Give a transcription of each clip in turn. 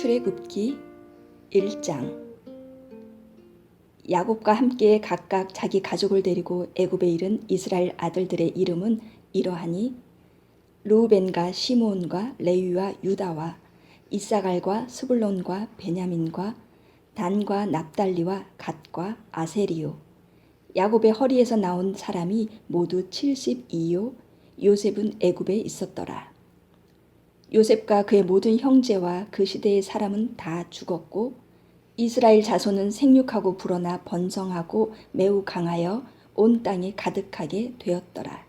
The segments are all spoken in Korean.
출애굽기 1장. 야곱과 함께 각각 자기 가족을 데리고 애굽에 이른 이스라엘 아들들의 이름은 이러하니 루벤과 시므온과 레위와 유다와 이사갈과 스불론과 베냐민과 단과 납달리와 갓과 아세리요. 야곱의 허리에서 나온 사람이 모두 72요. 요셉은 애굽에 있었더라. 요셉과 그의 모든 형제와 그 시대의 사람은 다 죽었고 이스라엘 자손은 생육하고 불어나 번성하고 매우 강하여 온 땅에 가득하게 되었더라.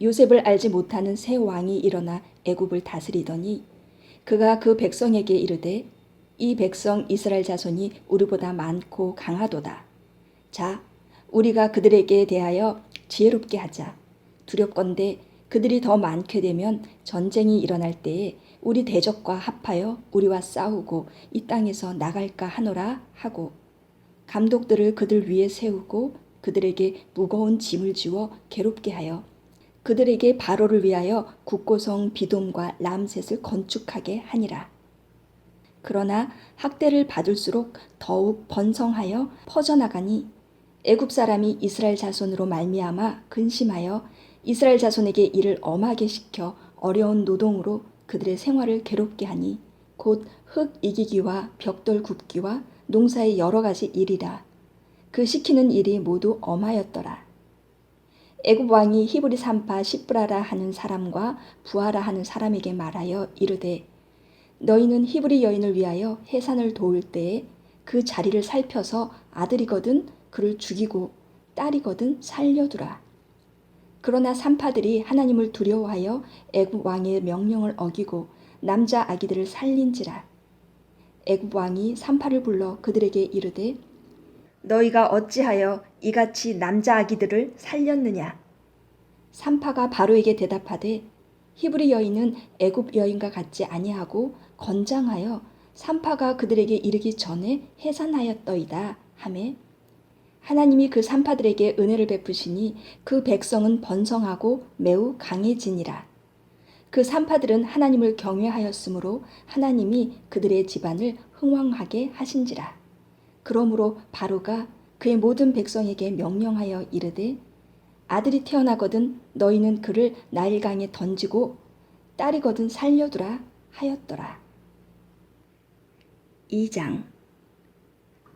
요셉을 알지 못하는 새 왕이 일어나 애굽을 다스리더니 그가 그 백성에게 이르되 이 백성 이스라엘 자손이 우리보다 많고 강하도다. 자, 우리가 그들에게 대하여 지혜롭게 하자. 두렵건대 그들이 더 많게 되면 전쟁이 일어날 때에 우리 대적과 합하여 우리와 싸우고 이 땅에서 나갈까 하노라 하고 감독들을 그들 위에 세우고 그들에게 무거운 짐을 지워 괴롭게 하여 그들에게 바로를 위하여 국고성 비돔과 람셋을 건축하게 하니라. 그러나 학대를 받을수록 더욱 번성하여 퍼져나가니 애굽 사람이 이스라엘 자손으로 말미암아 근심하여 이스라엘 자손에게 이를 엄하게 시켜 어려운 노동으로 그들의 생활을 괴롭게 하니 곧 흙 이기기와 벽돌 굽기와 농사의 여러 가지 일이라 그 시키는 일이 모두 엄하였더라. 애굽 왕이 히브리 산파 시브라라 하는 사람과 부하라 하는 사람에게 말하여 이르되 너희는 히브리 여인을 위하여 해산을 도울 때에 그 자리를 살펴서 아들이거든 그를 죽이고 딸이거든 살려두라. 그러나 산파들이 하나님을 두려워하여 애굽 왕의 명령을 어기고 남자 아기들을 살린지라. 애굽 왕이 산파를 불러 그들에게 이르되 너희가 어찌하여 이같이 남자 아기들을 살렸느냐? 산파가 바로에게 대답하되 히브리 여인은 애굽 여인과 같지 아니하고 건장하여 산파가 그들에게 이르기 전에 해산하였더이다 하매 하나님이 그 산파들에게 은혜를 베푸시니 그 백성은 번성하고 매우 강해지니라. 그 산파들은 하나님을 경외하였으므로 하나님이 그들의 집안을 흥왕하게 하신지라. 그러므로 바로가 그의 모든 백성에게 명령하여 이르되 아들이 태어나거든 너희는 그를 나일강에 던지고 딸이거든 살려두라 하였더라. 2장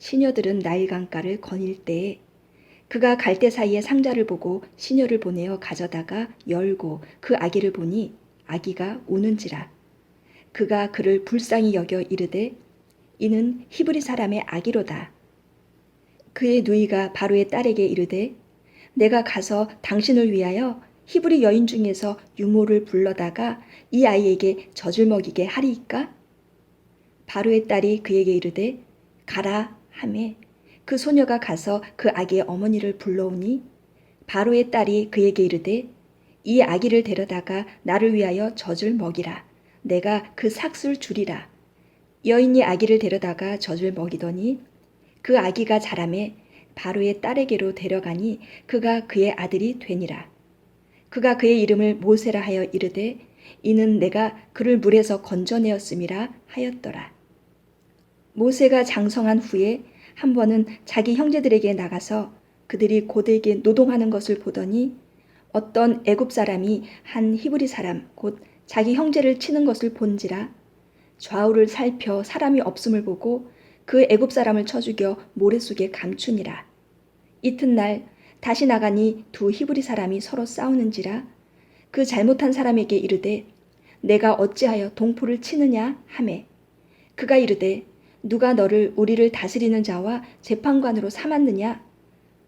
시녀들은 나일강가를 거닐 때에 그가 갈대 사이에 상자를 보고 시녀를 보내어 가져다가 열고 그 아기를 보니 아기가 우는지라. 그가 그를 불쌍히 여겨 이르되 이는 히브리 사람의 아기로다. 그의 누이가 바로의 딸에게 이르되 내가 가서 당신을 위하여 히브리 여인 중에서 유모를 불러다가 이 아이에게 젖을 먹이게 하리이까? 바로의 딸이 그에게 이르되 가라 하매 그 소녀가 가서 그 아기의 어머니를 불러오니 바로의 딸이 그에게 이르되 이 아기를 데려다가 나를 위하여 젖을 먹이라. 내가 그 삭술 주리라. 여인이 아기를 데려다가 젖을 먹이더니 그 아기가 자라매 바로의 딸에게로 데려가니 그가 그의 아들이 되니라. 그가 그의 이름을 모세라 하여 이르되 이는 내가 그를 물에서 건져내었음이라 하였더라 모세가 장성한 후에 한 번은 자기 형제들에게 나가서 그들이 고되게 노동하는 것을 보더니 어떤 애굽 사람이 한 히브리 사람 곧 자기 형제를 치는 것을 본지라 좌우를 살펴 사람이 없음을 보고 그 애굽 사람을 쳐 죽여 모래 속에 감추니라. 이튿날 다시 나가니 두 히브리 사람이 서로 싸우는지라 그 잘못한 사람에게 이르되 내가 어찌하여 동포를 치느냐 하매 그가 이르되 누가 너를 우리를 다스리는 자와 재판관으로 삼았느냐?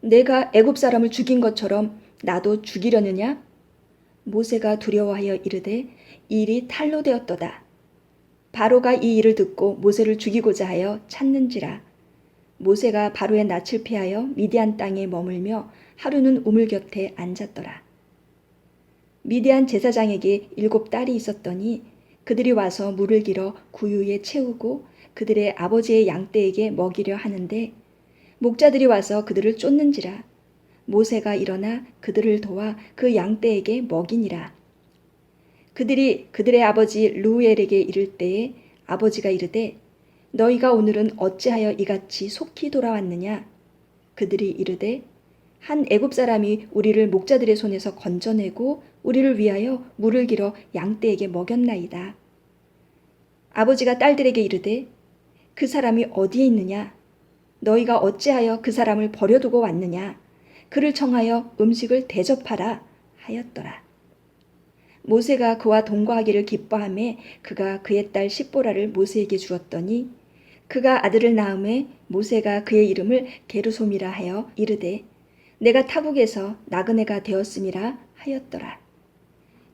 내가 애굽 사람을 죽인 것처럼 나도 죽이려느냐? 모세가 두려워하여 이르되 일이 탈로 되었도다. 바로가 이 일을 듣고 모세를 죽이고자 하여 찾는지라 모세가 바로의 낯을 피하여 미디안 땅에 머물며 하루는 우물 곁에 앉았더라. 미디안 제사장에게 일곱 딸이 있었더니 그들이 와서 물을 길어 구유에 채우고 그들의 아버지의 양떼에게 먹이려 하는데 목자들이 와서 그들을 쫓는지라 모세가 일어나 그들을 도와 그 양떼에게 먹이니라. 그들이 그들의 아버지 루엘에게 이를 때에 아버지가 이르되 너희가 오늘은 어찌하여 이같이 속히 돌아왔느냐 그들이 이르되 한 애굽 사람이 우리를 목자들의 손에서 건져내고 우리를 위하여 물을 길어 양떼에게 먹였나이다. 아버지가 딸들에게 이르되 그 사람이 어디에 있느냐 너희가 어찌하여 그 사람을 버려두고 왔느냐 그를 청하여 음식을 대접하라 하였더라. 모세가 그와 동거하기를 기뻐하며 그가 그의 딸 십보라를 모세에게 주었더니 그가 아들을 낳음에 모세가 그의 이름을 게르솜이라 하여 이르되 내가 타국에서 나그네가 되었음이라 하였더라.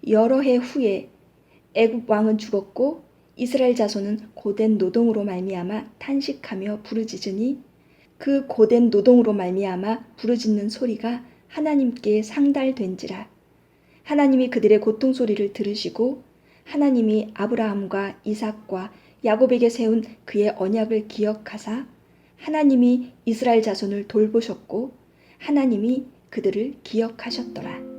여러 해 후에 애굽 왕은 죽었고 이스라엘 자손은 고된 노동으로 말미암아 탄식하며 부르짖으니 그 고된 노동으로 말미암아 부르짖는 소리가 하나님께 상달된지라 하나님이 그들의 고통 소리를 들으시고 하나님이 아브라함과 이삭과 야곱에게 세운 그의 언약을 기억하사 하나님이 이스라엘 자손을 돌보셨고 하나님이 그들을 기억하셨더라.